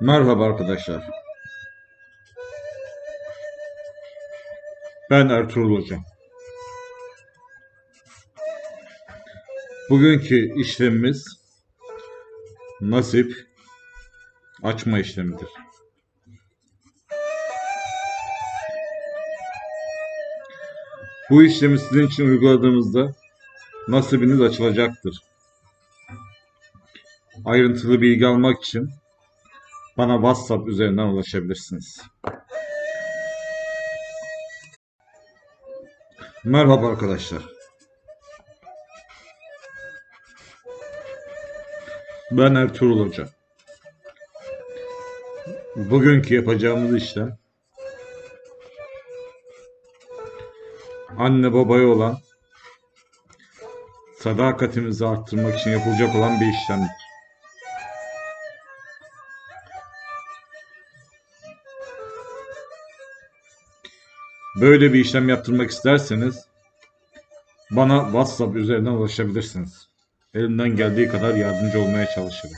Merhaba arkadaşlar. Ben Ertuğrul Hoca. Bugünkü işlemimiz nasip açma işlemidir. Bu işlemi sizin için uyguladığımızda nasibiniz açılacaktır. Ayrıntılı bilgi almak için bana WhatsApp üzerinden ulaşabilirsiniz. Merhaba arkadaşlar. Ben Ertuğrul Hoca. Bugünkü yapacağımız işlem anne babaya olan sadakatimizi arttırmak için yapılacak olan bir işlemdir. Böyle bir işlem yaptırmak isterseniz bana WhatsApp üzerinden ulaşabilirsiniz. Elimden geldiği kadar yardımcı olmaya çalışırım.